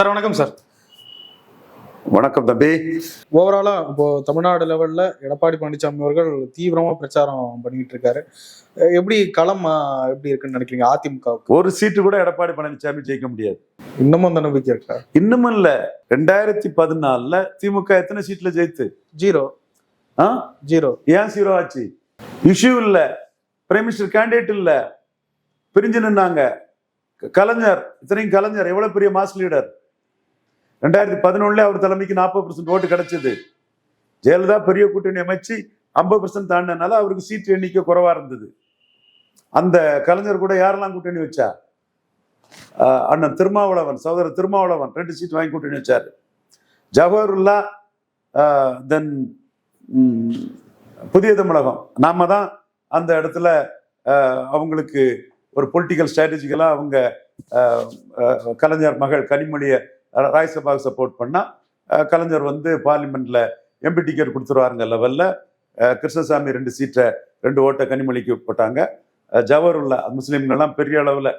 Sir வணக்கம் sir. வணக்கம் தம்பி. ஓவராலா இப்போ தமிழ்நாடு லெவல்ல எடப்பாடி பழனிசாமி அவர்கள் தீவிரமா பிரச்சாரம் பண்ணிட்டு இருக்காரு. எப்படி களம் எப்படி இருக்குன்னு நினைக்கிறீங்க அதிமுகவுக்கு? ஒரு சீட்டு கூட எடப்பாடி பழனிசாமி ஜெயிக்க முடியாது. இன்னமும் அந்த நம்பிக்கை இருக்கா? இன்னமும் இல்ல. ரெண்டாயிரத்தி பதினாலுல திமுக எத்தனை சீட்ல ஜெயித்து? ஜீரோ. ஆ? ஜீரோ. ஏன் ஜீரோ ஆச்சு? இஷ்யூ இல்ல. பிரைம் மினிஸ்டர் கேண்டிடேட் இல்ல. பிரிஞ்சு நின்னாங்க. கலைஞர் இத்தனையும் கலைஞர் எவ்வளவு பெரிய மாஸ் லீடர் ரெண்டாயிரத்தி பதினொன்னுல அவர் தலைமைக்கு நாற்பது பர்சன்ட் ஓட்டு கிடைச்சது. ஜெயலலிதா பெரிய கூட்டணி அமைச்சு ஐம்பது பர்சன்ட் தாண்டினால அவருக்கு சீட்டு எண்ணிக்கை குறைவா இருந்தது. அந்த கலைஞர் கூட யாரெல்லாம் கூட்டணி வச்சா? அண்ணன் திருமாவளவன் சகோதரர் திருமாவளவன் ரெண்டு சீட் வாங்கி கூட்டணி வச்சார். ஜவஹர்லா தென் புதிய தமிழகம் நாம தான் அந்த இடத்துல அவங்களுக்கு ஒரு பொலிட்டிக்கல் ஸ்ட்ராட்டஜிக்கலாக அவங்க கலைஞர் மகள் கனிமொழியை ராஜ்யசபாவுக்கு சப்போர்ட் பண்ணால் கலைஞர் வந்து பார்லிமெண்ட்டில் எம்பி டிக்கெட் கொடுத்துருவாருங்க லெவலில் கிருஷ்ணசாமி ரெண்டு சீட்டை ரெண்டு ஓட்டை கனிமொழிக்கு போட்டாங்க. ஆஹ் ஜவஹருல்லா முஸ்லீம்கள்லாம் பெரிய அளவில்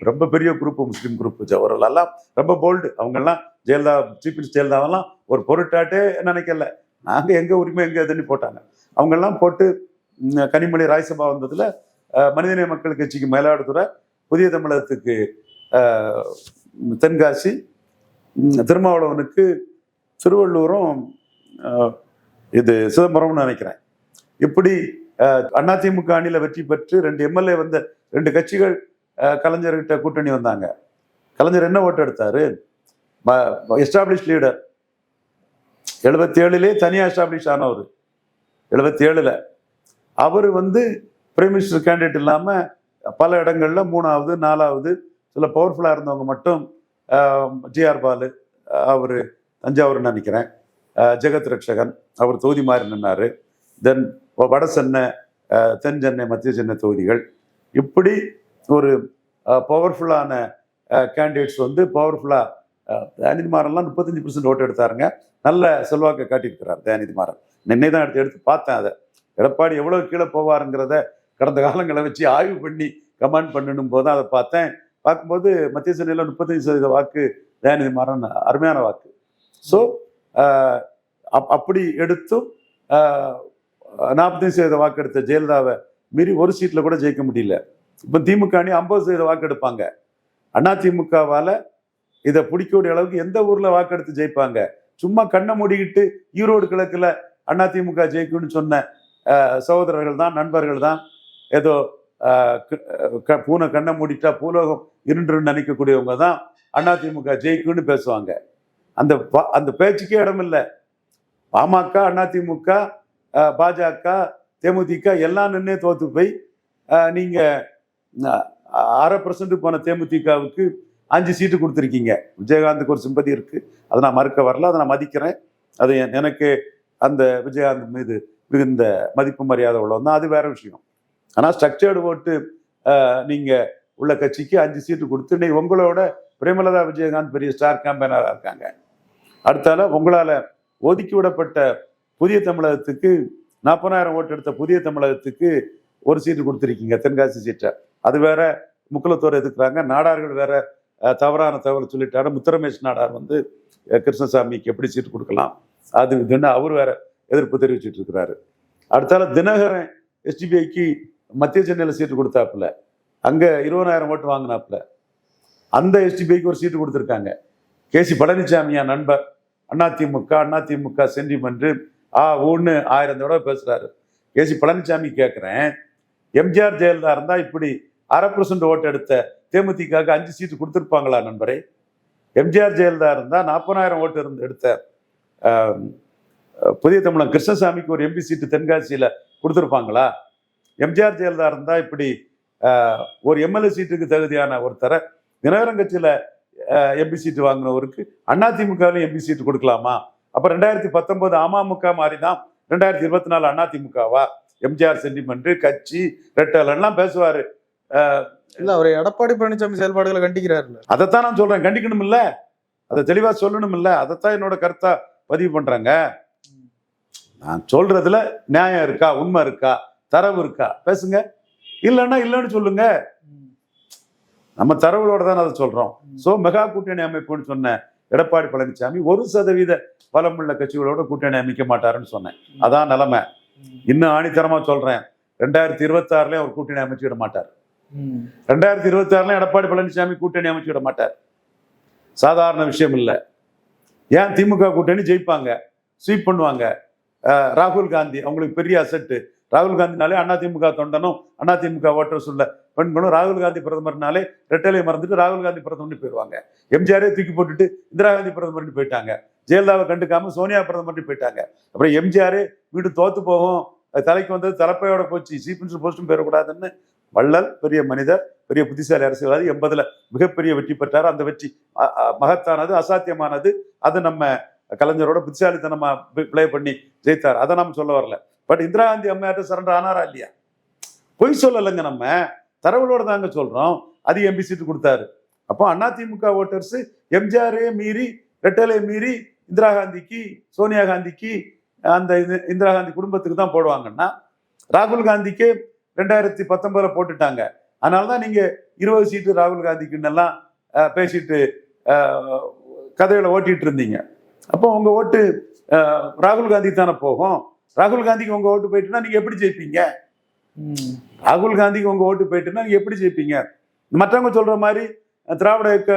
ரொம்ப பெரிய குரூப் முஸ்லீம் குரூப் ஜவஹர்லால் ரொம்ப போல்டு அவங்கெல்லாம் ஜெயலலிதா சீஃப் மினிஸ்டர் ஜெயலலிதாவெல்லாம் ஒரு பொருட்டாட்டே நினைக்கல. நாங்கள் எங்கே உரிமை எங்கே இதுன்னு போட்டாங்க. அவங்கெல்லாம் போட்டு கனிமொழி ராஜ்யசபா வந்ததில் மனிதநேய மக்கள் கட்சிக்கு மயிலாடுதுறை புதிய தமிழகத்துக்கு தென்காசி திருமாவளவனுக்கு திருவள்ளூரும் இது சிதம்பரம்னு நினைக்கிறேன். இப்படி அதிமுக அணியில் வெற்றி பெற்று ரெண்டு எம்எல்ஏ வந்த ரெண்டு கட்சிகள் கலைஞர்கிட்ட கூட்டணி வந்தாங்க. கலைஞர் என்ன ஓட்டு எடுத்தாரு? எஸ்டாப்ளிஷ் லீடர் எழுபத்தி ஏழுலே தனியாக எஸ்டாப்ளிஷ் ஆனவர். எழுபத்தி ஏழில் அவர் வந்து பிரைம் மினிஸ்டர் கேண்டிடேட் இல்லாமல் பல இடங்களில் மூணாவது நாலாவது சில பவர்ஃபுல்லாக இருந்தவங்க மட்டும் ஜிஆர் பாலு அவர் தஞ்சாவூர்னு நினைக்கிறேன். ஜெகத் ரட்சகன் அவர் தொகுதி மாறி நின்னார். தென் வட சென்னை தென் சென்னை மத்திய சென்னை தொகுதிகள். இப்படி ஒரு பவர்ஃபுல்லான கேண்டிடேட்ஸ் வந்து பவர்ஃபுல்லாக தயாநிதி மாறன்லாம் முப்பத்தஞ்சு பர்சன்ட் ஓட்டு எடுத்தாருங்க. நல்ல செல்வாக்கை காட்டியிருக்கிறார் தயாநிதி மாறன். நின்னை தான் எடுத்து எடுத்து பார்த்தேன் அதை. எடப்பாடி எவ்வளோ கீழே போவாருங்கிறத கடந்த காலங்களை வச்சு ஆய்வு பண்ணி கமெண்ட் பண்ணணும் போது அதை பார்த்தேன். பார்க்கும்போது மத்திய சென்னையில் முப்பத்தஞ்சு சதவீத வாக்கு தயாநிதி மாறன் அருமையான வாக்கு. ஸோ அப்படி எடுத்தும் நாற்பத்தஞ்சு சதவீத வாக்கு எடுத்த ஜெயலலிதாவை மீறி ஒரு சீட்டில் கூட ஜெயிக்க முடியல. இப்போ திமுக அணி ஐம்பது சதவீத வாக்கு எடுப்பாங்க. அண்ணா திமுகவால் இதை பிடிக்கக்கூடிய அளவுக்கு எந்த ஊரில் வாக்கெடுத்து ஜெயிப்பாங்க? சும்மா கண்ணை மூடிக்கிட்டு ஈரோடு கிழக்கில் அதிமுக ஜெயிக்கும்னு சொன்ன சகோதரர்கள் தான் நண்பர்கள் தான். ஏதோ பூனை கண்ணை மூடிட்டா பூலோகம் இருண்டுன்னு நினைக்கக்கூடியவங்க தான் அதிமுக ஜெயிக்கும்னு பேசுவாங்க. அந்த அந்த பேச்சுக்கே இடம் இல்லை பாமக அதிமுக பாஜக தேமுதிக எல்லாம் நின்று தோத்து போய் நீங்கள் அரை பர்சன்ட் போன தேமுதிகவுக்கு அஞ்சு சீட்டு கொடுத்துருக்கீங்க. விஜயகாந்துக்கு ஒரு சிம்பதி இருக்குது அதை நான் மறுக்க வரல. அதை நான் மதிக்கிறேன். அது என்- எனக்கு அந்த விஜயகாந்த் மீது மிகுந்த மதிப்பு மரியாதை உள்ளவன் தான் அது வேற விஷயம். ஆனால் ஸ்ட்ரக்சர்டு ஓட்டு நீங்கள் உள்ள கட்சிக்கு அஞ்சு சீட்டு கொடுத்து இன்னைக்கு உங்களோட பிரேமலதா விஜயகாந்த் பெரிய ஸ்டார் கேம்பெயினராக இருக்காங்க. அடுத்தால உங்களால் ஒதுக்கி விடப்பட்ட புதிய தமிழகத்துக்கு நாற்பதாயிரம் ஓட்டு எடுத்த புதிய தமிழகத்துக்கு ஒரு சீட்டு கொடுத்துருக்கீங்க தென்காசி சீட்டை அது வேற முக்குலத்தோர் எதுக்குறாங்க நாடார்கள் வேற தவறான தகவல் சொல்லிட்டாரு முத்துரமேஷ் நாடார் வந்து கிருஷ்ணசாமிக்கு எப்படி சீட்டு கொடுக்கலாம் அது இதுன்னு அவர் வேற எதிர்ப்பு தெரிவிச்சுட்டு இருக்கிறாரு. அடுத்தால தினகரன் எஸ்டிபிஐக்கு மத்திய சென்னையில் சீட்டு கொடுத்தாப்புல. அங்கே இருபதாயிரம் ஓட்டு வாங்கினாப்புல. அந்த எஸ்டிபிஐக்கு ஒரு சீட்டு கொடுத்துருக்காங்க. கேசி பழனிசாமியா நண்பர். அதிமுக அதிமுக சென்டிமெண்ட்டு ஆ ஊன்னு ஆயிரம் தடவை பேசுகிறாரு கேசி பழனிசாமி கேட்குறேன் எம்ஜிஆர் ஜெயலலிதா இருந்தால் இப்படி அரை பர்சன்ட் ஓட்டு எடுத்த தேமுதிகவுக்கு அஞ்சு சீட்டு கொடுத்துருப்பாங்களா நண்பரே? எம்ஜிஆர் ஜெயலலிதா இருந்தால் நாற்பதாயிரம் ஓட்டு இருந்து எடுத்த புதிய தமிழன் கிருஷ்ணசாமிக்கு ஒரு எம்பி சீட்டு தென்காசியில் கொடுத்துருப்பாங்களா? எம்ஜிஆர் ஜெயலலிதா இருந்தா இப்படி ஒரு எம்எல்ஏ சீட்டுக்கு தகுதியான ஒருத்தரை தினகரன் கட்சியில எம்பி சீட்டு வாங்கினவருக்கு அதிமுகவிலும் எம்பி சீட்டு கொடுக்கலாமா? அப்ப ரெண்டாயிரத்தி பத்தொன்பது அமமுக மாறி தான் ரெண்டாயிரத்தி இருபத்தி நாலு அதிமுகவா எம்ஜிஆர் சென்டிமெண்ட் கட்சி ரெட்டல் எல்லாம் பேசுவாரு. இல்ல அவர் எடப்பாடி பழனிசாமி செயல்பாடுகளை கண்டிக்கிறாருல்ல. அதைத்தான் நான் சொல்றேன் கண்டிக்கணும் இல்ல அதை தெளிவா சொல்லணும் இல்ல அதைத்தான் என்னோட கருத்தா பதிவு பண்றாங்க. நான் சொல்றதுல நியாயம் இருக்கா உண்மை இருக்கா? தரவு இருக்கா? பேசுங்க. இல்லைன்னா இல்லைன்னு சொல்லுங்க. நம்ம தரவுகளோட தான் அதை சொல்றோம். சோ மெகா கூட்டணி அமைப்புன்னு சொன்ன எடப்பாடி பழனிசாமி ஒரு சதவீத பலமுள்ள கட்சிகளோட கூட்டணி அமைக்க மாட்டாருன்னு சொன்னேன். அதான் நிலைமை. இன்னும் ஆணித்தரமா சொல்றேன். ரெண்டாயிரத்தி இருபத்தி ஆறுலயும் அவர் கூட்டணி அமைச்சுவிட மாட்டார். ரெண்டாயிரத்தி இருபத்தி ஆறுல எடப்பாடி பழனிசாமி கூட்டணி அமைச்சுவிட மாட்டார். சாதாரண விஷயம் இல்லை. ஏன் திமுக கூட்டணி ஜெயிப்பாங்க? ஸ்வீப் பண்ணுவாங்க. ராகுல் காந்தி அவங்களுக்கு பெரிய அசட்டு. ராகுல் காந்தினாலே அதிமுக தொண்டனும் அதிமுக ஓட்டர்ஸ் உள்ள பெண்களும் ராகுல் காந்தி பிரதமர்னாலே ரெட்டலை மறந்துட்டு ராகுல் காந்தி பிரதமர்னு போயிடுவாங்க. எம்ஜிஆரே தூக்கி போட்டுட்டு இந்திரா காந்தி பிரதமர்னு போயிட்டாங்க. ஜெயலலிதாவை கண்டுக்காம சோனியா பிரதமர்னு போயிட்டாங்க. அப்புறம் எம்ஜிஆரே வீடு தோத்து போகும். தலைக்கு வந்தது தலைப்பையோட போச்சு. சீஃப் மினிஸ்டர் போஸ்டும் பெறக்கூடாதுன்னு வள்ளல் பெரிய மனிதர் பெரிய புத்திசாலி அரசியல்வாதி எண்பதுல மிகப்பெரிய வெற்றி பெற்றார். அந்த வெற்றி மகத்தானது அசாத்தியமானது. அது நம்ம கலைஞரோட புத்திசாலித்தனமா பிளே பண்ணி ஜெயித்தார். அதை நாம் சொல்ல வரல. பட் இந்திரா காந்தி அம்மையாட்ட சரண்டர் ஆனாரா இல்லையா? பொய் சொல்லலைங்க நம்ம. தரவுகளோட தாங்க சொல்றோம். அதிக எம்பி சீட்டு கொடுத்தாரு. அப்போ அதிமுக ஓட்டர்ஸ் எம்ஜிஆரையே மீறி ரெட்டலை மீறி இந்திரா காந்திக்கு சோனியா காந்திக்கு அந்த இது- இந்திரா காந்தி குடும்பத்துக்கு தான் போடுவாங்கன்னா ராகுல் காந்திக்கு ரெண்டாயிரத்தி பத்தொன்பதுல போட்டுட்டாங்க. அதனால தான் நீங்கள் இருபது சீட்டு ராகுல் காந்திக்குன்னெல்லாம் பேசிட்டு கதைகளை ஓட்டிகிட்டு இருந்தீங்க. அப்போ உங்கள் ஓட்டு ராகுல் காந்தி தானே போகும். ராகுல் காந்திக்கு உங்க ஓட்டு போயிட்டுனா நீங்க எப்படி ஜெயிப்பீங்க. ராகுல் காந்திக்கு உங்க ஓட்டு போயிட்டுனா நீங்க எப்படி ஜெயிப்பீங்க? மற்றவங்க சொல்ற மாதிரி திராவிட இயக்க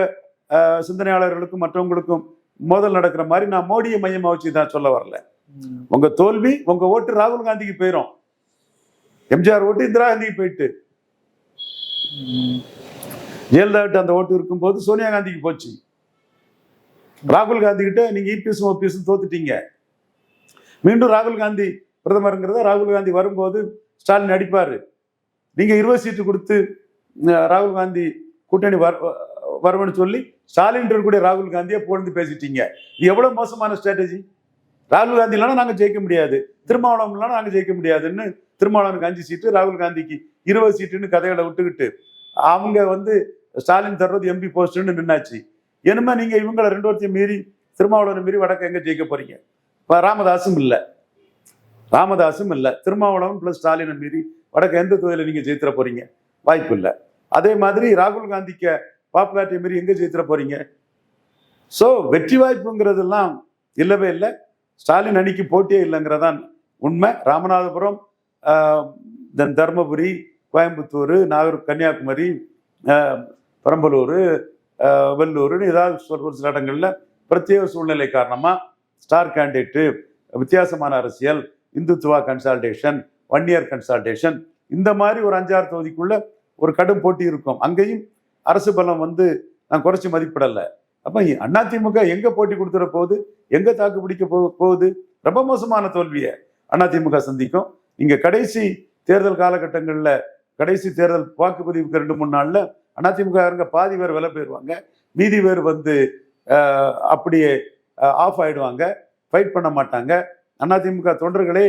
சிந்தனையாளர்களுக்கும் மற்றவங்களுக்கும் மோதல் நடக்கிற மாதிரி நான் மோடியை மையமா வச்சு தான் சொல்ல வரல. உங்க தோல்வி உங்க ஓட்டு ராகுல் காந்திக்கு போயிடும் எம்ஜிஆர் ஓட்டு இந்திரா காந்திக்கு போயிட்டு. ம். ஜெயலலிதா அந்த ஓட்டு இருக்கும்போது சோனியா காந்திக்கு போச்சு. ராகுல் காந்தி கிட்ட நீங்க இபிஎஸ் ஓபிஎஸ் தோத்துட்டீங்க. மீண்டும் ராகுல் காந்தி பிரதமருங்கிறத ராகுல் காந்தி வரும்போது ஸ்டாலின் அடிப்பார். நீங்கள் இருபது சீட்டு கொடுத்து ராகுல் காந்தி கூட்டணி வர வரும்னு சொல்லி ஸ்டாலின் இருக்கக்கூடிய ராகுல் காந்தியை புகழ்ந்து பேசிட்டீங்க. இது எவ்வளோ மோசமான ஸ்ட்ராட்டஜி ராகுல் காந்தி இல்லைனா நாங்கள் ஜெயிக்க முடியாது. திருமாவளவன் இல்லைனா நாங்கள் ஜெயிக்க முடியாதுன்னு திருமாவளவனுக்கு அஞ்சு சீட்டு ராகுல் காந்திக்கு இருபது சீட்டுன்னு கதைகளை விட்டுக்கிட்டு அவங்க வந்து ஸ்டாலின் தர்றது எம்பி போஸ்ட்டுன்னு நின்னாச்சு. என்னமா நீங்கள் இவங்களை ரெண்டு வருஷத்தையும் மீறி திருமாவளவனை மீறி வடக்க எங்கே ஜெயிக்க போறீங்க? இப்ப ராமதாசும் இல்லை. ராமதாசும் இல்லை. திருமாவளவன் பிளஸ் ஸ்டாலினை மீறி வடக்கு எந்த தொகுதியில் நீங்கள் ஜெயித்திர போறீங்க? வாய்ப்பு இல்லை. அதே மாதிரி ராகுல் காந்திக்கு பாப்புலாரிட்டி மீறி எங்கே ஜெயித்திர போறீங்க? ஸோ வெற்றி வாய்ப்புங்கிறதெல்லாம் இல்லவே இல்லை. ஸ்டாலின் அணிக்கு போட்டியே இல்லைங்கிறதான் உண்மை. ராமநாதபுரம் தென் தருமபுரி கோயம்புத்தூர் நாகூர் கன்னியாகுமரி பெரம்பலூர் வெள்ளூர்னு ஏதாவது சொல் ஒரு சில இடங்களில் பிரத்யேக சூழ்நிலை காரணமாக ஸ்டார் கேண்டிடேட்டு வித்தியாசமான அரசியல் Hindutva consultation one year consultation இந்த மாதிரி ஒரு அஞ்சாறு தொகுதிக்குள்ள ஒரு கடும் போட்டி இருக்கும். அங்கேயும் அரசு பலம் வந்து நான் குறைச்சி மதிப்பிடலை. அப்போ அதிமுக எங்கே போட்டி கொடுத்துட போகுது? எங்கே தாக்கு பிடிக்க போ- போகுது? ரொம்ப மோசமான தோல்வியை அதிமுக சந்திக்கும். இங்கே கடைசி தேர்தல் காலகட்டங்களில் கடைசி தேர்தல் வாக்குப்பதிவுக்கு ரெண்டு மூணு நாளில் அதிமுக பாதி பேர் விலை போயிடுவாங்க மீதி பேர் வந்து அப்படியே ஆஃப் ஆயிடுவாங்க. ஃபைட் பண்ண மாட்டாங்க. அதிமுக தொண்டர்களே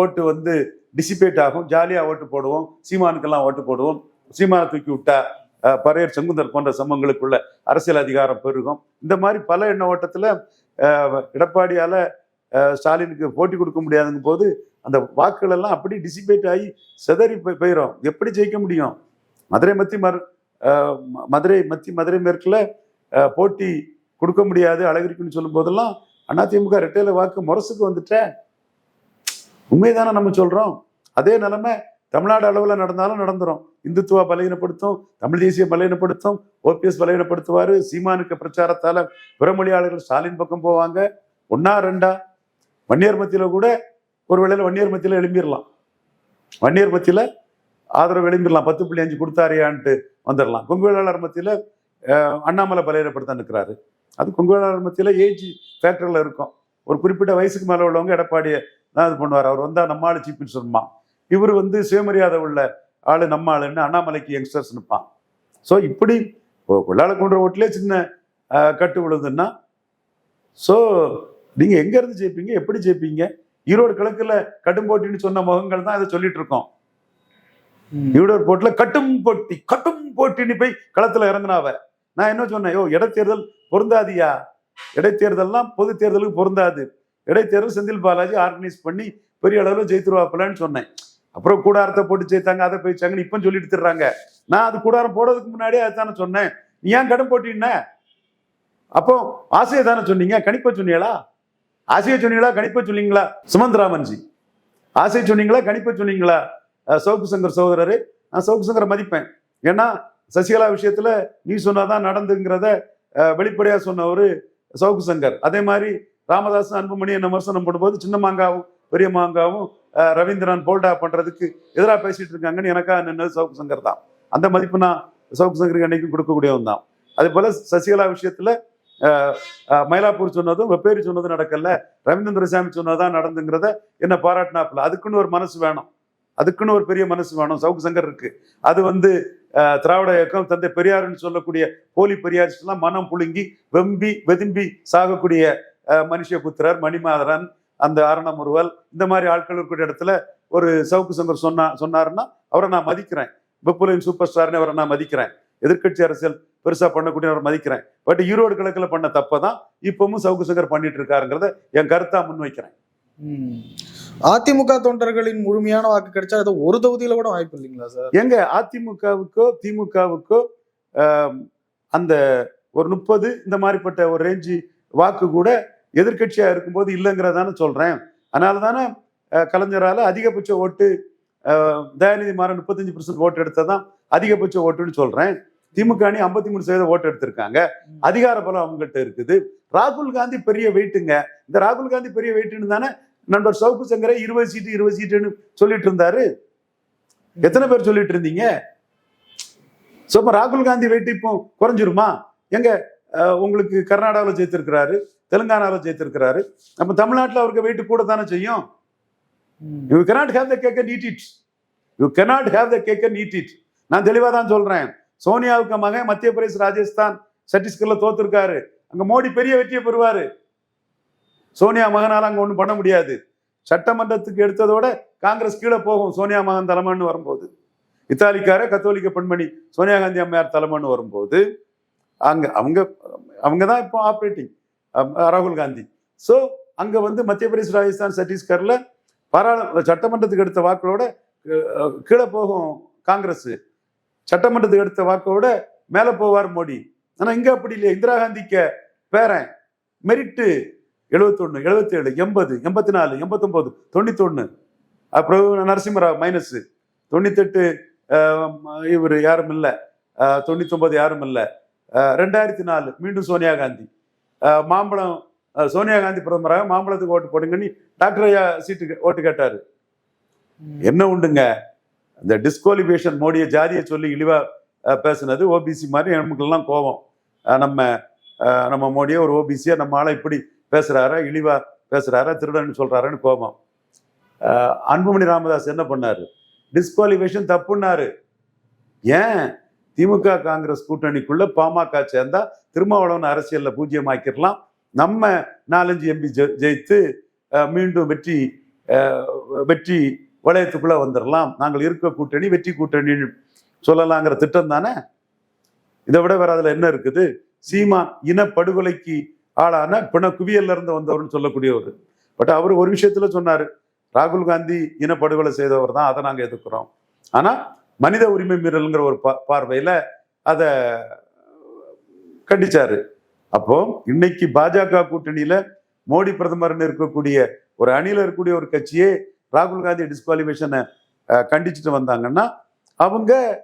ஓட்டு வந்து டிசிபேட் ஆகும். ஜாலியாக ஓட்டு போடுவோம். சீமானுக்கெல்லாம் ஓட்டு போடுவோம். சீமானை தூக்கி விட்டா பரையர் செங்குந்தர் போன்ற சமங்களுக்குள்ள அரசியல் அதிகாரம் பெருகும். இந்த மாதிரி பல எண்ண ஓட்டத்தில் எடப்பாடியால் ஸ்டாலினுக்கு போட்டி கொடுக்க முடியாதுங்கும் போது அந்த வாக்குகள் எல்லாம் அப்படி டிசிபேட் ஆகி சிதறி போய் போயிடும் எப்படி ஜெயிக்க முடியும்? மதுரை மத்தி மர் மதுரை மத்தி மதுரை மேற்கில் போட்டி கொடுக்க முடியாது அழகிரிக்குன்னு சொல்லும் போதெல்லாம் அதிமுக ரெட்டையில வாக்கு முரசுக்கு வந்துட்ட. உண்மைதானே நம்ம சொல்றோம். அதே நிலைமை தமிழ்நாடு அளவில் நடந்தாலும் நடந்துரும். இந்துத்துவா பலகீனப்படுத்தும் தமிழ் தேசிய பலையினப்படுத்தும் ஓபிஎஸ் பலகீனப்படுத்துவாரு சீமானுக்கு பிரச்சாரத்தால் பிறமொழியாளர்கள் ஸ்டாலின் பக்கம் போவாங்க. ஒன்னா ரெண்டா? வன்னியர் மத்தியில கூட ஒரு வேளையில் வன்னியர் மத்தியில எழும்பிடலாம் வன்னியர் மத்தியில ஆதரவு எழும்பிடலாம் பத்து புள்ளி அஞ்சு கொடுத்தாரியான்ட்டு வந்துடலாம் கொங்கு வேளாளர் மத்தியில அண்ணாமலை பலகீனப்படுத்த நிற்கிறாரு அது கொங்கு வேளாளர் மத்தியில ஏஜ் ஃபேக்டர்ல இருக்கும். ஒரு குறிப்பிட்ட வயசுக்கு மேல உள்ளவங்க எடப்பாடியை தான் இது பண்ணுவார். அவர் வந்தா நம்ம ஆளு சீஃப் மினிஸ்டர்மா இவர் வந்து சுயமரியாதை உள்ள ஆளு நம்ம ஆளுன்னு அண்ணாமலைக்கு யங்ஸ்டர்ஸ் நிற்பான் ஸோ இப்படி கொள்ளாளக்குன்ற ஓட்டிலே சின்ன கட்டு விழுதுன்னா ஸோ நீங்க எங்க இருந்து ஜெயிப்பீங்க? எப்படி ஜெயிப்பீங்க? ஈரோடு கிழக்குல கடும் போட்டின்னு சொன்ன முகங்கள் தான் இதை சொல்லிட்டு இருக்கோம். ஈரோடு போட்டில கட்டும் போட்டி கட்டும் போட்டின்னு போய் களத்துல இறங்குனாவ நான் என்ன சொன்னேன்? யோ இடைத்தேர்தல் பொருந்தாதியா? இடைத்தேர்தல்லாம் பொது தேர்தலுக்கு பொருந்தாது. இடைத்தேர்தல் செந்தில் பாலாஜி ஆர்கனைஸ் பண்ணி பெரிய அளவில் ஜெயித்துருவாப்பிலன்னு சொன்னேன். அப்புறம் கூடாரத்தை போட்டு ஜெயித்தாங்க அதை போயிச்சாங்கன்னு இப்போ சொல்லிட்டு தர்றாங்க நான் அது கூடாரம் போடுறதுக்கு முன்னாடியே அதுதானே சொன்னேன். நீ ஏன் கடன் போட்டின்ன? அப்போ ஆசையை தானே சொன்னீங்க? கணிப்பை சொன்னீங்களா? ஆசையை சொன்னீங்களா? கணிப்பை சொன்னீங்களா? சுமந்த்ராமன்ஜி. ஆசை சொன்னீங்களா? கணிப்பை சொன்னீங்களா? அஹ் சவுக்கு சங்கர் சகோதரரு நான் சவுக்கு சங்கரை மதிப்பேன். ஏன்னா சசிகலா விஷயத்துல நீ சொன்னாதான் நடந்துங்கிறத வெளிப்படையா சொன்னவர் சவுக்கு சங்கர். அதே மாதிரி ராமதாஸ் அன்புமணி என்ன விமர்சனம் பண்ணும்போது சின்ன மாங்காவும் பெரிய மாங்காவும் ரவீந்திரன் போல்டா பண்றதுக்கு எதிராக பேசிட்டு இருக்காங்கன்னு எனக்கா நின்னது சவுக்கு சங்கர் தான். அந்த மதிப்பு நான் சவுக்கு சங்கருக்கு அன்னைக்கும் கொடுக்கக்கூடியவன் தான். அதே போல சசிகலா விஷயத்துல மயிலாப்பூர் சொன்னதும் வெப்பேரி சொன்னதும் நடக்கல. ரவீந்திர சாமி சொன்னதான் நடந்துங்கிறத என்ன பாராட்டினாப்புல. அதுக்குன்னு ஒரு மனசு வேணும். அதுக்குன்னு ஒரு பெரிய மனசு வேணும். சவுக்கு சங்கர் இருக்கு. அது வந்து திராவிட இயக்கம் தந்தை பெரியாருன்னு சொல்லக்கூடிய போலி பெரியாரிஸ்ட்லாம் மனம் புழுங்கி வெம்பி வெதும்பி சாகக்கூடிய மனுஷபுத்திரர் மணிமாதரன் அந்த அரணமுறுவல் இந்த மாதிரி ஆட்கள் இருக்கக்கூடிய இடத்துல ஒரு சவுக்கு சங்கர் சொன்னா சொன்னாருன்னா அவரை நான் மதிக்கிறேன். வெப்புலின் சூப்பர் ஸ்டார்னு அவரை நான் மதிக்கிறேன். எதிர்க்கட்சி அரசியல் பெருசா பண்ணக்கூடிய அவரை மதிக்கிறேன். பட் ஈரோடு கிழக்குல பண்ண தப்பதான் இப்பவும் சவுக்கு சங்கர் பண்ணிட்டு இருக்காருங்கிறத என் கருத்தா முன்வைக்கிறேன். அதிமுக தொண்டர்களின் முழுமையான வாக்கு கிடைச்சா ஏதோ ஒரு தொகுதியில கூட வாய்ப்பு இல்லைங்களா சார்? எங்க அதிமுகவுக்கோ திமுகவுக்கோ அந்த ஒரு முப்பது இந்த மாதிரிப்பட்ட ஒரு ரேஞ்சு வாக்கு கூட எதிர்க்கட்சியா இருக்கும்போது இல்லைங்கிறதானே சொல்றேன். அதனால தானே கலைஞரால அதிகபட்ச ஓட்டு தயாநிதி மாறன் முப்பத்தஞ்சு பர்சன்ட் ஓட்டு எடுத்ததான் அதிகபட்ச ஓட்டுன்னு சொல்றேன். திமுக அணி ஐம்பத்தி மூணு சதவீதம் ஓட்டு எடுத்திருக்காங்க. அதிகார பலம் அவங்ககிட்ட இருக்குது. ராகுல் காந்தி பெரிய வெயிட்டுங்க இந்த ராகுல் காந்தி பெரிய வெயிட்டுன்னு தானே நண்பர் சவுக்கு சங்கரை இருபது சீட்டு இருபது சீட்டுன்னு சொல்லிட்டு இருந்தாரு. எத்தனை பேர் சொல்லிட்டு இருந்தீங்க? அப்ப ராகுல் காந்தி வெயிட் இப்போ குறைஞ்சிருமா? எங்க உங்களுக்கு கர்நாடகாவில் ஜெயித்திருக்கிறாரு தெலுங்கானாவில் ஜெயித்திருக்கிறாரு. நம்ம தமிழ்நாட்டில் அவருக்கு வெயிட் கூட தானே செய்யும். You cannot have the cake and eat it. You cannot have the cake and eat it. நான் தெளிவா தான் சொல்றேன். சோனியாவுக்கு மகன் மத்திய பிரதேச ராஜஸ்தான் சத்தீஸ்கர்ல தோத்துருக்காரு. அங்க மோடி பெரிய வெற்றியை பெறுவாரு. சோனியா மகனால் அங்கே ஒன்றும் பண்ண முடியாது. சட்டமன்றத்துக்கு எடுத்ததோட காங்கிரஸ் கீழே போகும். சோனியா மகன் தலைமைன்னு வரும்போது. இத்தாலிக்கார கத்தோலிக்க பெண்மணி சோனியா காந்தி அம்மையார் தலைமைன்னு வரும்போது அங்கே அவங்க அவங்க தான் இப்போ ஆப்ரேட்டிங் ராகுல் காந்தி. ஸோ அங்கே வந்து மத்திய பிரதேச ராஜஸ்தான் சத்தீஸ்கரில் பாராள சட்டமன்றத்துக்கு எடுத்த வாக்களோட கீழே போகும் காங்கிரஸ். சட்டமன்றத்துக்கு எடுத்த வாக்கோட மேலே போவார் மோடி. ஆனால் இங்கே அப்படி இல்லையே. இந்திரா காந்திக்கு பேரன். மெரிட்டு. எழுபத்தொன்னு எழுபத்தேழு எண்பது எண்பத்தி நாலு எண்பத்தொன்பது தொண்ணூத்தொன்னு. அப்புறம் நரசிம்மராவ் மைனஸ் தொண்ணூத்தெட்டு இவர் யாரும் இல்லை. தொண்ணூத்தொன்பது யாரும் இல்லை. ரெண்டாயிரத்தி நாலு மீண்டும் சோனியா காந்தி. மாம்பழம் சோனியா காந்தி பிரதமராக மாம்பழத்துக்கு ஓட்டு போடுங்கன்னு டாக்டர் ஐயா சீட்டு ஓட்டு கேட்டாரு. என்ன உண்டுங்க? இந்த டிஸ்குவாலிஃபிகேஷன் மோடியை ஜாதியை சொல்லி இழிவா அஹ், பேசுனது ஓபிசி மாதிரி நமக்கெல்லாம் கோபம். அஹ், நம்ம நம்ம மோடியை ஒரு ஓபிசியா நம்ம ஆளை இப்படி பேசுகிறாரா இழிவா பேசுகிறாரா திருடன்னு சொல்கிறாரான்னு கோபம். அன்புமணி ராமதாஸ் என்ன பண்ணார்? டிஸ்குவாலிஃபிகேஷன் தப்புன்னாரு. ஏன்? திமுக காங்கிரஸ் கூட்டணிக்குள்ள பாமக சேர்ந்தா திருமாவளவன் அரசியலில் பூஜ்ஜியமாக்கிடலாம் நம்ம நாலஞ்சு எம்பி ஜெயித்து மீண்டும் வெற்றி வெற்றி வளையத்துக்குள்ளே வந்துடலாம் நாங்கள் இருக்க கூட்டணி வெற்றி கூட்டணின்னு சொல்லலாங்கிற திட்டம் தானே இதை விட வேற அதில் என்ன இருக்குது? சீமான் இனப்படுகொலைக்கு ஆளான பிண குவியல்ல இருந்து வந்தவர்னு சொல்லக்கூடியவர். பட் அவர் ஒரு விஷயத்துல சொன்னாரு ராகுல் காந்தி இனப்படுகொலை செய்தவர் தான் அதை நாங்கள் எதிர்க்கிறோம். ஆனா மனித உரிமை மீறல்ங்கிற ஒரு பா- பார்வையில அதை கண்டிச்சாரு. அப்போ இன்னைக்கு பாஜக கூட்டணியில மோடி பிரதமர்னு இருக்கக்கூடிய ஒரு அணியில் இருக்கக்கூடிய ஒரு கட்சியே ராகுல் காந்தி டிஸ்குவாலிஃபிகேஷனை கண்டிச்சுட்டு வந்தாங்கன்னா அவங்க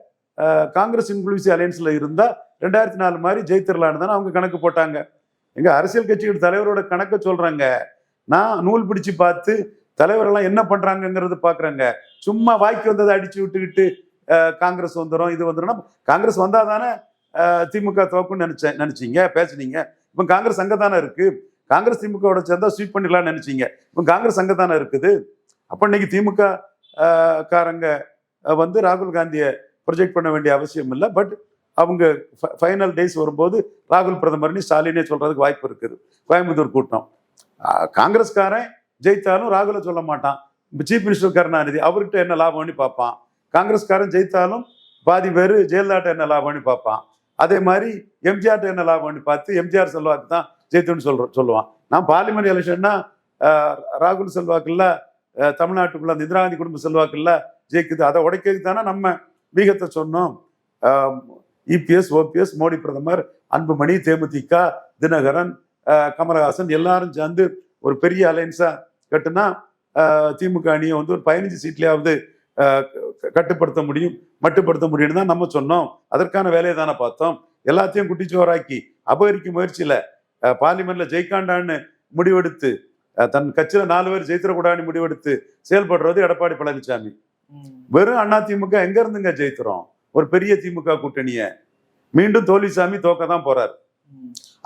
காங்கிரஸ் இன்க்ளூசிவ் அலையன்ஸில் இருந்தால் ரெண்டாயிரத்தி நாலு மாதிரி ஜெயித்திரலான்னு தானே அவங்க கணக்கு போட்டாங்க. எங்க அரசியல் கட்சிகள் தலைவரோட கணக்கை சொல்றாங்க. நான் நூல் பிடிச்சு பார்த்து தலைவரெல்லாம் என்ன பண்றாங்கங்கிறது பாக்குறாங்க. சும்மா வாய்க்கு வந்ததை அடிச்சு விட்டுக்கிட்டு காங்கிரஸ் வந்துடும் இது வந்துடும் காங்கிரஸ் வந்தால் தானே திமுக தோக்குன்னு நினைச்சேன் நினைச்சீங்க பேசுனீங்க. இப்போ காங்கிரஸ் அங்கே தானே இருக்கு. காங்கிரஸ் திமுகவோட சேர்ந்தா ஸ்வீட் பண்ணிடலாம்னு நினைச்சீங்க. இப்போ காங்கிரஸ் அங்கே தானே இருக்குது. அப்போ இன்னைக்கு திமுக காரங்க வந்து ராகுல் காந்தியை ப்ரொஜெக்ட் பண்ண வேண்டிய அவசியம் இல்லை. பட் அவங்க ஃபைனல் டேஸ் வரும்போது ராகுல் பிரதமர்னு ஸ்டாலினே சொல்கிறதுக்கு வாய்ப்பு இருக்குது. கோயம்புத்தூர் கூட்டம். காங்கிரஸ்காரன் ஜெயித்தாலும் ராகுலை சொல்ல மாட்டான். இப்போ சீஃப் மினிஸ்டர் கருணாநிதி அவர்கிட்ட என்ன லாபம்னு பார்ப்பான். காங்கிரஸ்காரன் ஜெயித்தாலும் பாதி பேர் ஜெயலலிதாட்ட என்ன லாபம்னு பார்ப்பான். அதே மாதிரி எம்ஜிஆர்ட்ட என்ன லாபம்னு பார்த்து எம்ஜிஆர் செல்வாக்கு தான் ஜெயித்துன்னு சொல்ற சொல்லுவான். நான் பார்லிமெண்ட் எலெக்ஷன்னா ராகுல் செல்வாக்குள்ள தமிழ்நாட்டுக்குள்ள அந்த இந்திரா காந்தி குடும்ப செல்வாக்குல்ல ஜெயிக்குது. அதை உடைக்கிறதுக்கு தானே நம்ம வீகத்தை சொன்னோம். இபிஎஸ் ஓபிஎஸ் மோடி பிரதமர் அன்புமணி தேமுதிக தினகரன் கமலஹாசன் எல்லாரும் சேர்ந்து ஒரு பெரிய அலைன்ஸா கட்டுனா திமுக அணியை வந்து ஒரு பதினஞ்சு சீட்லயாவது கட்டுப்படுத்த முடியும் மட்டுப்படுத்த முடியும்னு தான் நம்ம சொன்னோம். அதற்கான வேலையை தானே பார்த்தோம். எல்லாத்தையும் குட்டிச்சோறாக்கி அபகரிக்கும் முயற்சியில பார்லிமெண்ட்ல ஜெயிக்காண்டான்னு முடிவெடுத்து தன் கட்சியில நாலு பேர் ஜெயித்திரக்கூடாதுன்னு முடிவெடுத்து செயல்படுறது எடப்பாடி பழனிசாமி வெறும் அதிமுக எங்க இருந்துங்க ஜெயிக்கிறோம் ஒரு பெரிய திமுக கூட்டணிய. மீண்டும் தோல்விசாமி தோக்க தான் போறாரு.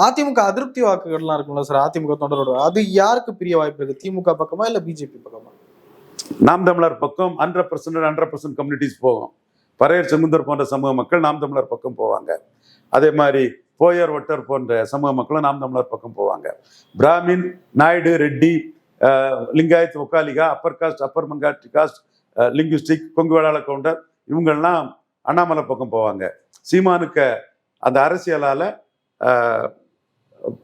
அதிமுக அதிருப்தி வாக்குகள்லாம் இருக்கும்ல சார் அதிமுக தொண்டரோட. அது யாருக்கு பிரிய வாய்ப்பு இருக்கு? திமுக பக்கமா இல்ல பிஜேபி பக்கமா? நாம் தமிழர் பக்கம் hundred percent hundred percent communities போகும். பறையர் செங்குந்தர் போன்ற சமூக மக்கள் நாம் தமிழர் பக்கம் போவாங்க. அதே மாதிரி போயர் ஒட்டர் போன்ற சமூக மக்களும் நாம் தமிழர் பக்கம் போவாங்க. Brahmin Naidu Reddy Lingayat Vokkaliga upper caste upper மங்காட்டி caste linguistic Kongu Vellala Gounder இவங்கெல்லாம் அண்ணாமலை பக்கம் போவாங்க. சீமானுக்க அந்த அரசியலால்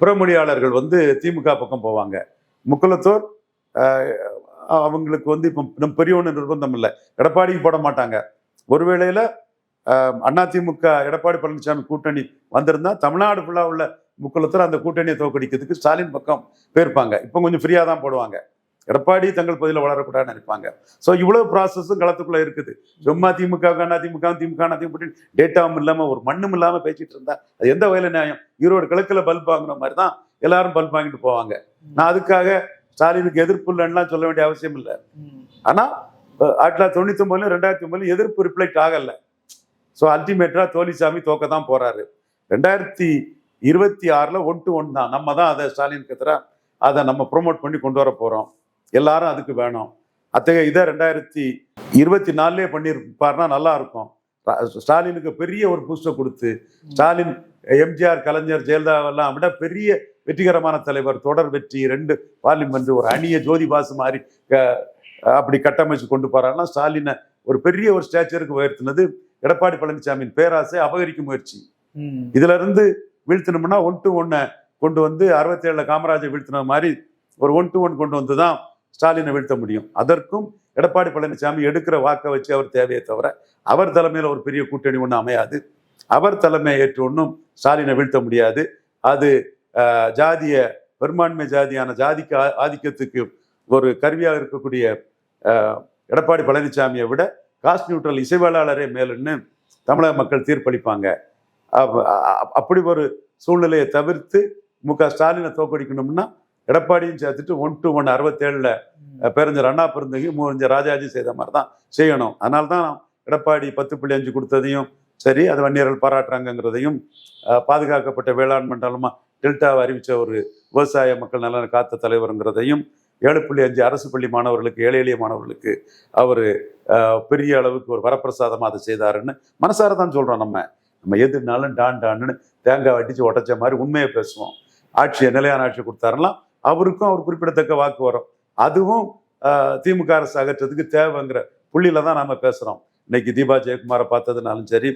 புறமொழியாளர்கள் வந்து திமுக பக்கம் போவாங்க. முக்குலத்தோர் அவங்களுக்கு வந்து இப்போ நம்ம பெரிய ஒன்று நிர்பந்தம் இல்லை. எடப்பாடிக்கு போட மாட்டாங்க. ஒருவேளையில் அண்ணா அதிமுக எடப்பாடி பழனிசாமி கூட்டணி வந்திருந்தா தமிழ்நாடு ஃபுல்லாக உள்ள முக்குலத்தில் அந்த கூட்டணியை தோக்கடிக்கிறதுக்கு ஸ்டாலின் பக்கம் போயிருப்பாங்க. இப்போ கொஞ்சம் ஃப்ரீயாக தான் போடுவாங்க. எடப்பாடி தங்கள் பகுதியில் வளரக்கூடாதுன்னு நினைப்பாங்க. ஸோ இவ்வளவு ப்ராசஸும் களத்துக்குள்ள இருக்குது. சும்மா திமுக அதிமுக திமுக அதிமுக டேட்டாவும் இல்லாம ஒரு மண்ணும் இல்லாம பேசிட்டு இருந்தா அது எந்த வகையில் நியாயம்? ஈரோடு கிழக்குல பல்ப் வாங்குற மாதிரி தான் எல்லாரும் பல்ப் வாங்கிட்டு போவாங்க. நான் அதுக்காக ஸ்டாலினுக்கு எதிர்ப்பு இல்லைன்னா சொல்ல வேண்டிய அவசியம் இல்லை. ஆனால் ஆனா ஆயிரத்தி தொள்ளாயிரத்தி தொண்ணூத்தி ஒன்பதுல ரெண்டாயிரத்தி ஒன்பதுல எதிர்ப்பு ரிப்ளைட் ஆகல. ஸோ அல்டிமேட்டாக தோலிசாமி தோக்க தான் போறாரு. ரெண்டாயிரத்தி இருபத்தி ஆறுல ஒன் டு ஒன் தான். நம்ம தான் அதை ஸ்டாலினுக்கு எதிராக அதை நம்ம ப்ரோமோட் பண்ணி கொண்டு வர போகிறோம் எல்லாரும் அதுக்கு வேணும். அத்தகைய இதை ரெண்டாயிரத்தி இருபத்தி நாலுலேயே பண்ணியிருப்பாருன்னா நல்லா இருக்கும். ஸ்டா- ஸ்டாலினுக்கு பெரிய ஒரு பூஸ்டை கொடுத்து ஸ்டாலின் எம்ஜிஆர் கலைஞர் ஜெயலலிதாவெல்லாம் விட பெரிய வெற்றிகரமான தலைவர் தொடர் வெற்றி ரெண்டு பார்லிமெண்ட் ஒரு அணிய ஜோதி பாசு மாதிரி அப்படி கட்டமைச்சு கொண்டு போறாருன்னா ஸ்டாலினை ஒரு பெரிய ஒரு ஸ்டேச்சருக்கு உயர்த்தினது எடப்பாடி பழனிசாமியின் பேராசை அபகரிக்கும் முயற்சி. இதுல இருந்து வீழ்த்தணும்னா ஒன் டு ஒன்னை கொண்டு வந்து அறுபத்தி ஏழுல காமராஜை வீழ்த்தின மாதிரி ஒரு ஒன் டு ஒன் கொண்டு வந்து தான் ஸ்டாலினை வீழ்த்த முடியும். அதற்கும் எடப்பாடி பழனிசாமி எடுக்கிற வாக்கை வச்சு அவர் தேவையே தவிர அவர் தலைமையில் ஒரு பெரிய கூட்டணி ஒன்றும் அமையாது. அவர் தலைமையை ஏற்று ஒன்றும் ஸ்டாலினை வீழ்த்த முடியாது. அது ஜாதிய பெரும்பான்மை ஜாதியான ஜாதிக்கு ஆதிக்கத்துக்கு ஒரு கருவியாக இருக்கக்கூடிய எடப்பாடி பழனிசாமியை விட காஸ்ட் நியூட்ரல் இசைவாளரே மேலுன்னு தமிழக மக்கள் தீர்ப்பளிப்பாங்க. அப்படி ஒரு சூழ்நிலையை தவிர்த்து மு க ஸ்டாலினை தோக்கடிக்கணும்னா எடப்பாடியும் சேர்த்துட்டு ஒன் டு ஒன் அறுபத்தேழுல பேரஞ்சர் அண்ணா பிறந்தகி மூவஞ்சர் ராஜாஜி செய்த மாதிரி தான் செய்யணும். அதனால தான் எடப்பாடி பத்து புள்ளி அஞ்சு கொடுத்ததையும் சரி அது வன்னியர்கள் பாராட்டுறாங்கங்கிறதையும் பாதுகாக்கப்பட்ட வேளாண் மண்டலமா டெல்டாவை அறிவிச்ச ஒரு விவசாய மக்கள் நலனை காத்த தலைவருங்கிறதையும் ஏழு புள்ளி அஞ்சு அரசு பள்ளி மாணவர்களுக்கு ஏழை எளிய மாணவர்களுக்கு அவர் பெரிய அளவுக்கு ஒரு வரப்பிரசாதமாக அதை செய்தாருன்னு மனசார தான் சொல்றோம் நம்ம. நம்ம எதுனாலும் டான் டான்னு தேங்காய் அடிச்சு உடைச்ச மாதிரி உண்மையை பேசுவோம். ஆட்சியை நிலையான ஆட்சி கொடுத்தாருலாம் அவருக்கும் அவர் குறிப்பிடத்தக்க வாக்கு வரும். அதுவும் திமுக அரசு அகற்றதுக்கு தேவைங்கிற புள்ளியில தான் நாம பேசுறோம். இன்னைக்கு தீபா ஜெயக்குமாரை பார்த்ததுனாலும் சரி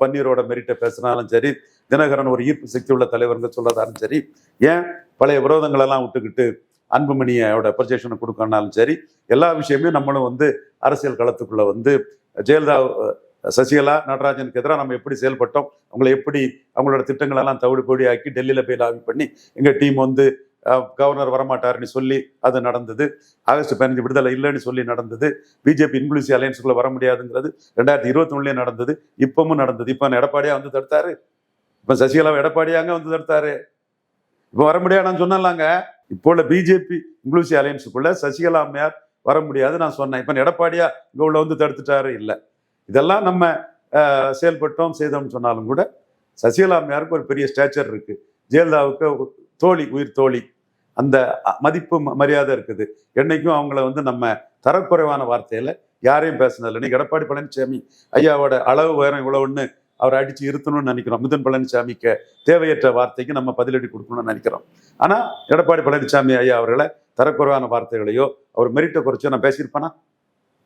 பன்னீரோட மெரிட்டை பேசினாலும் சரி தினகரன் ஒரு ஈர்ப்பு சக்தி உள்ள தலைவருங்க சொல்றதாலும் சரி ஏன் பழைய விரோதங்களெல்லாம் விட்டுக்கிட்டு அன்புமணியோட பிரஜேஷனை கொடுக்கணும்னாலும் சரி எல்லா விஷயமே நம்மளும் வந்து அரசியல் களத்துக்குள்ள வந்து ஜெயலலிதா சசிகலா நடராஜனுக்கு எதிராக நம்ம எப்படி செயல்பட்டோம் அவங்களை எப்படி அவங்களோட திட்டங்களெல்லாம் தவிடு பொடி ஆக்கி டெல்லியில் போய் லாபி பண்ணி எங்கள் டீம் வந்து கவர்னர் வரமாட்டார்னு சொல்லி அது நடந்தது. ஆகஸ்ட் பதினஞ்சு விடுதலை இல்லைன்னு சொல்லி நடந்தது. பிஜேபி இன்க்ளூசிவ் அலையன்ஸுக்குள்ளே வர முடியாதுங்கிறது ரெண்டாயிரத்தி இருபத்தி ஒண்ணுலயே நடந்தது. இப்பவும் நடந்தது. இப்போ எடப்பாடியாக வந்து தடுத்தாரு. இப்போ சசிகலா எடப்பாடியாங்க வந்து தடுத்தாரு. இப்போ வர முடியாது நான் சொன்னலாங்க இப்போ உள்ள பிஜேபி இன்க்ளூசிவ் அலையன்ஸுக்குள்ளே சசிகலா அம்மையார் வர முடியாது நான் சொன்னேன். இப்போ எடப்பாடியா இங்கே உள்ள வந்து தடுத்துட்டாரு இல்லை. இதெல்லாம் நம்ம செயல்பட்டோம் செய்தோம்னு சொன்னாலும் கூட சசிகலா அம்மையாருக்கு ஒரு பெரிய ஸ்டேச்சர் இருக்குது ஜெயலலிதாவுக்கு தோழி உயிர் தோழி. அந்த மதிப்பு ம- மரியாதை இருக்குது. என்னைக்கும் அவங்கள வந்து நம்ம தரக்குறைவான வார்த்தையில யாரையும் பேசினதில்லை இன்னைக்கு எடப்பாடி பழனிசாமி ஐயாவோட அளவு உயரம் இவ்வளவுன்னு அவரை அடிச்சு இருத்தணும்னு நினைக்கிறோம். மிதுன் பழனிசாமிக்கு தேவையற்ற வார்த்தைக்கு நம்ம பதிலடி கொடுக்கணும்னு நினைக்கிறோம். ஆனா எடப்பாடி பழனிசாமி ஐயா அவர்களை தரக்குறைவான வார்த்தைகளையோ அவர் மெரிட்டை குறைச்சோ நான் பேசியிருப்பேனா?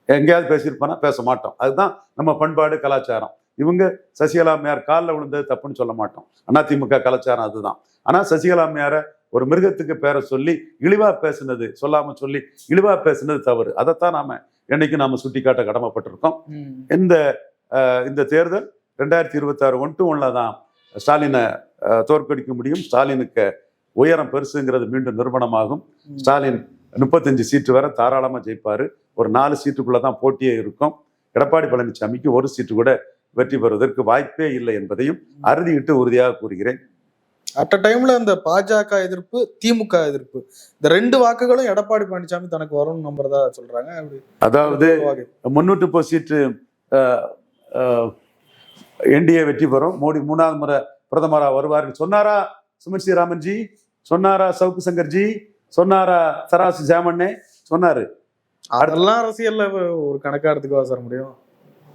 எங்கேயாவது பேசியிருப்பேனா? பேச மாட்டோம். அதுதான் நம்ம பண்பாடு கலாச்சாரம். இவங்க சசிகலாமையார் காலில் விழுந்தது தப்புன்னு சொல்ல மாட்டோம். அதிமுக கலாச்சாரம் அதுதான். ஆனா சசிகலாமையாரை ஒரு மிருகத்துக்கு பேரை சொல்லி இழிவா பேசுனது சொல்லாம சொல்லி இழிவா பேசுனது தவறு. அதைத்தான் நாம என்னைக்கு நாம சுட்டிக்காட்ட கடமைப்பட்டிருக்கோம். ம். இந்த இந்த தேர்தல் ரெண்டாயிரத்தி இருபத்தாறு ஒன் டு ஒன்ல தான் ஸ்டாலினை தோற்கடிக்க முடியும். ஸ்டாலினுக்கு உயரம் பெருசுங்கிறது மீண்டும் நிரூபணமாகும் ம். ஸ்டாலின் முப்பத்தஞ்சு சீட்டு வரை தாராளமா ஜெயிப்பாரு. ஒரு நாலு சீட்டுக்குள்ள தான் போட்டியே இருக்கும். எடப்பாடி பழனிசாமிக்கு ஒரு சீட்டு கூட வெற்றி பெறுவதற்கு வாய்ப்பே இல்லை என்பதையும் அறுதியிட்டு உறுதியாக கூறுகிறேன். அட் அ டைம்ல இந்த பாஜக எதிர்ப்பு திமுக எதிர்ப்பு. இந்த ரெண்டு வாக்குகளும் எடப்பாடி பழனிசாமி தனக்கு வரும்னு நம்புறதா சொல்றாங்க. அதாவது. முன்னூற்று முப்பது சீட்டு என்டிஏ வெற்றி பெறும். மோடி மூணாவது முறை பிரதமரா வருவார்கள் சொன்னாரா சுமித் ஸ்ரீராமன்ஜி? சொன்னாரா சவுக்கு சங்கர்ஜி? சொன்னாரா தராசு ஜாமண்ணே சொன்னாரு. அதெல்லாம் அரசியல்ல ஒரு கணக்கா எடுத்துக்கவா சார் முடியும்?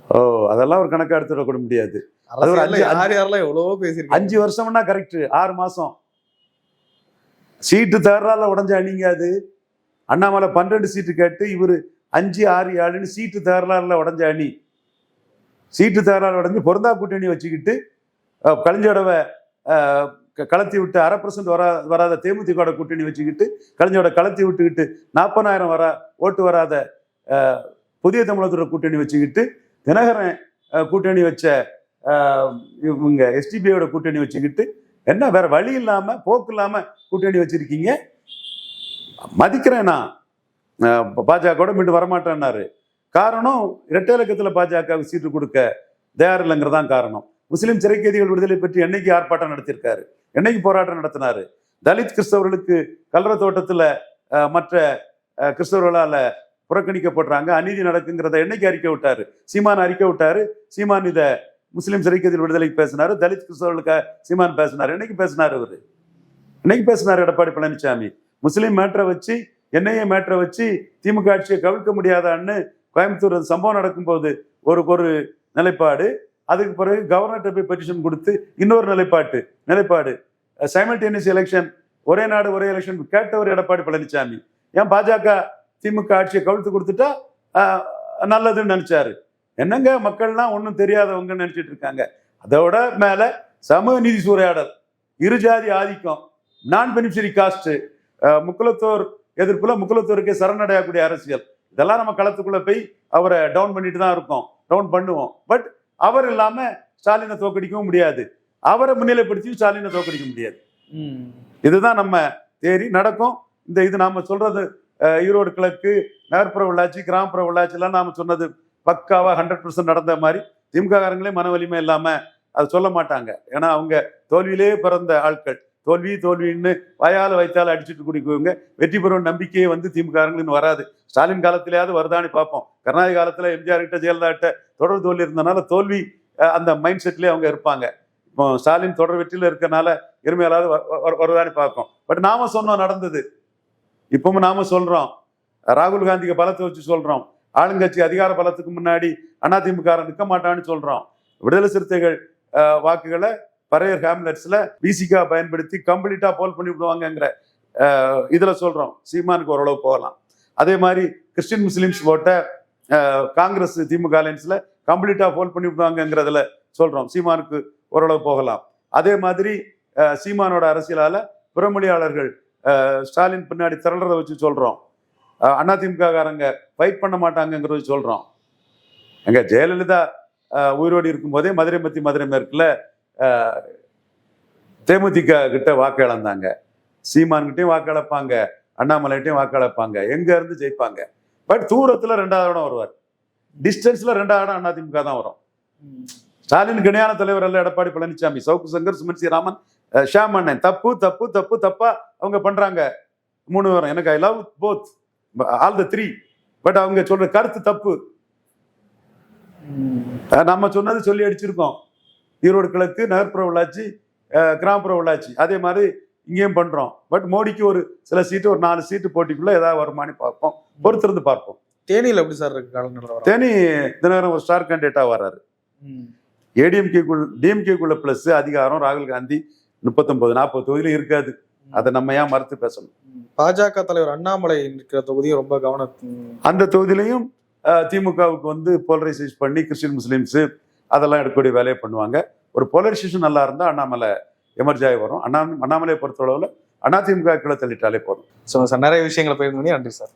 ஓ அதெல்லாம் ஒரு கணக்கா எடுத்துட கூட ஒரு அஞ்சு- யார் யாரெல்லாம் எவ்வளவோ பேசியிருக்காங்க. அஞ்சு வருஷம்னா கரெக்ட் ஆறு மாசம். சீட்டு தகராறுல உடஞ்ச அணிங்க அது. அண்ணாமலை பன்னெண்டு சீட்டு கேட்டு இவரு அஞ்சு ஆறு ஏழுன்னு சீட்டு தகராறுல உடஞ்ச அணி. சீட்டு தகராறு உடஞ்சு பொருந்தா கூட்டணி வச்சுக்கிட்டு கலைஞரோட கலத்தி விட்டு அரை பர்சன்ட் வரா வராத தேமுதிக கூட்டணி வச்சுக்கிட்டு கலைஞரோட கலத்தி விட்டுக்கிட்டு நாற்பதாயிரம் வரா ஓட்டு வராத புதிய தமிழகத்தோட கூட்டணி வச்சுக்கிட்டு தினகரன் கூட்டணி வச்ச இவங்க எஸ்டிபியோட கூட்டணி வச்சுக்கிட்டு என்ன வேற வழி இல்லாம போக்கு இல்லாம கூட்டணி வச்சிருக்கீங்க? மதிக்கிறேன் நான். பாஜக கூட மீண்டும் வரமாட்டேன்னாரு. காரணம் இரட்டை இலக்கத்தில் பாஜகவுக்கு சீட்டு கொடுக்க தயாரில்லைங்கிறதான் காரணம். முஸ்லீம் சிறைக்கைதிகள் விடுதலை பற்றி என்னைக்கு ஆர்ப்பாட்டம் நடத்தியிருக்காரு? என்னைக்கு போராட்டம் நடத்தினாரு? தலித் கிறிஸ்தவர்களுக்கு கல்ற தோட்டத்தில் மற்ற கிறிஸ்தவர்களால் புறக்கணிக்கப்படுறாங்க அநீதி நடக்குங்கிறத என்னைக்கு அறிக்கை விட்டாரு? சீமான் அறிக்கை விட்டாரு சீமான் இதை முஸ்லீம் சிறைக்கதில் விடுதலைக்கு பேசினார் தலித் கிறிஸ்தவர்களுக்கு சீமான் பேசினார். என்னைக்கு பேசினார் அவர்? என்னைக்கு பேசினார் எடப்பாடி பழனிசாமி முஸ்லீம் மேட்டரை வச்சு என்ஐஏ மேட்டரை வச்சு திமுக ஆட்சியை கவிழ்க்க முடியாதான்னு கோயம்புத்தூர் சம்பவம் நடக்கும்போது ஒரு ஒரு நிலைப்பாடு. அதுக்கு பிறகு கவர்னர்கிட்ட போய் பெட்டிஷன் கொடுத்து இன்னொரு நிலைப்பாட்டு நிலைப்பாடு. சைமல்டேனியஸ் எலெக்ஷன் ஒரே நாடு ஒரே எலெக்ஷன் கேட்டவர் எடப்பாடி பழனிசாமி ஏன் பாஜக திமுக ஆட்சியை கவிழ்த்து கொடுத்துட்டா நல்லதுன்னு நினைச்சாரு. என்னங்க மக்கள்லாம் ஒன்றும் தெரியாதவங்க நினைச்சிட்டு இருக்காங்க? அதோட மேல சமூக நீதி சூறையாடல் இருஜாதி ஆதிக்கம் நான் பெனிஃபிஷரி காஸ்ட் முக்குலத்தோர் எதிர்ப்புல முக்குலத்தோருக்கே சரணடையக்கூடிய அரசியல். இதெல்லாம் நம்ம களத்துக்குள்ள போய் அவரை டவுன் பண்ணிட்டு தான் இருக்கோம். டவுன் பண்ணுவோம். பட் அவர் இல்லாம ஸ்டாலினை தோக்கடிக்கவும் முடியாது. அவரை முன்னிலைப்படுத்தியும் ஸ்டாலினை தோக்கடிக்க முடியாது. இதுதான் நம்ம தேரி நடக்கும். இந்த இது நாம சொல்றது அஹ், ஈரோடு கிழக்கு நகர்ப்புற உள்ளாட்சி கிராமப்புற உள்ளாட்சி எல்லாம் நாம சொன்னது பக்காவாக ஹண்ட்ரட் பர்சன்ட் நடந்த மாதிரி திமுககாரங்களே மன வலிமை இல்லாமல் அது சொல்ல மாட்டாங்க. ஏன்னா அவங்க தோல்வியிலே பிறந்த ஆட்கள். தோல்வி தோல்வின்னு வயால் வைத்தால் அடிச்சுட்டு குடிக்குவங்க. வெற்றி பெறும் நம்பிக்கையே வந்து திமுக வராது. ஸ்டாலின் காலத்திலேயாவது வருதான்னு பார்ப்போம். கருணாநிதி காலத்தில் எம்ஜிஆர் கிட்ட ஜெயலலிதா கிட்ட தொடர் தோல்வி இருந்தனால தோல்வி அந்த மைண்ட் செட்லேயே அவங்க இருப்பாங்க. இப்போ ஸ்டாலின் தொடர் வெற்றியில் இருக்கனால எருமையாலாவது வருதான்னு பார்ப்போம். பட் நாம சொன்னோம் நடந்தது. இப்பவும் நாம சொல்றோம். ராகுல் காந்திக்கு பலத்தை வச்சு சொல்றோம். ஆளுங்கட்சி அதிகார பலத்துக்கு முன்னாடி அதிமுக நிற்க மாட்டான்னு சொல்றோம். விடுதலை சிறுத்தைகள் வாக்குகளை பரையர் ஹேம்லெட்ஸ்ல பிசிகா பயன்படுத்தி கம்ப்ளீட்டா போல் பண்ணி விடுவாங்கங்கிற இதுல சொல்றோம். சீமானுக்கு ஓரளவு போகலாம். அதே மாதிரி கிறிஸ்டின் முஸ்லிம்ஸ் போட்ட காங்கிரஸ் திமுக அலையன்ஸ்ல கம்ப்ளீட்டா போல் பண்ணி விடுவாங்கங்கிறதுல சொல்றோம். சீமானுக்கு ஓரளவு போகலாம். அதே மாதிரி சீமானோட அரசியலால புறமொழியாளர்கள் ஸ்டாலின் பின்னாடி திரளறதை வச்சு சொல்றோம். அதிமுககாரங்க காரங்க ஃபைட் பண்ண மாட்டாங்கங்கிறத சொல்றோம். எங்க ஜெயலலிதா அஹ், உயிரோடு இருக்கும்போதே மதுரை மத்தி மதுரை மேற்குல தேமுதிக கிட்ட வாக்கு இழந்தாங்க சீமான்கிட்டயும் வாக்கு இழப்பாங்க அண்ணாமலைகிட்டையும் வாக்கு இழப்பாங்க எங்க இருந்து ஜெயிப்பாங்க. பட் தூரத்துல ரெண்டாவது இடம் வருவார். டிஸ்டன்ஸ்ல ரெண்டாவது இடம் அதிமுக தான் வரும். ஸ்டாலின் இணையான தலைவர் அல்ல எடப்பாடி பழனிசாமி சவுக்கு சங்கர் சுமன் ஸ்ரீராமன் அஹ், அண்ணன் தப்பு தப்பு தப்பு தப்பா அவங்க பண்றாங்க. மூணு பேரும் எனக்கு I love both all the three but அவங்க சொல்ற கருத்து தப்பு. நம்ம சொன்னது சொல்லி அடிச்சிருக்கோம். ஈரோடு கிழக்கு நகர்ப்புற உள்ளாட்சி கிராமப்புற உள்ளாட்சி. அதே மாதிரி இங்கேயும் பண்றோம். பட் மோடிக்கு ஒரு சில சீட்டு ஒரு நாலு சீட்டு போட்டிக்குள்ள ஏதாவது வருமானு பார்ப்போம். பொறுத்திருந்து பார்ப்போம். தேனியில எப்படி சார் இருக்கு தேனி தினகரன் ஒரு ஸ்டார் கேண்டிடேட்டா வர்றாரு. ஏடிஎம்கேக்குள் டிஎம்கேக்குள்ள பிளஸ் அதிகாரம் ராகுல் காந்தி முப்பத்தொன்பது நாற்பது தொகுதியில இருக்காது. அதை நம்ம ஏன் மறுத்து பேசணும். பாஜக தலைவர் அண்ணாமலை இருக்கிற தொகுதியும் ரொம்ப கவன ம். அந்த தொகுதியிலையும் திமுகவுக்கு வந்து போலரைசைஸ் பண்ணி கிறிஸ்டின் முஸ்லீம்ஸ் அதெல்லாம் எடுக்கக்கூடிய வேலையை பண்ணுவாங்க. ஒரு போலரைசேஷன் நல்லா இருந்தா அண்ணாமலை எமர்ஜி ஆகி வரும். அண்ணா அண்ணாமலையை பொறுத்தளவுல அதிமுக கீழே தள்ளிட்டாலே போதும். So, சார் நிறைய விஷயங்களை பகிர்ந்து நன்றி சார்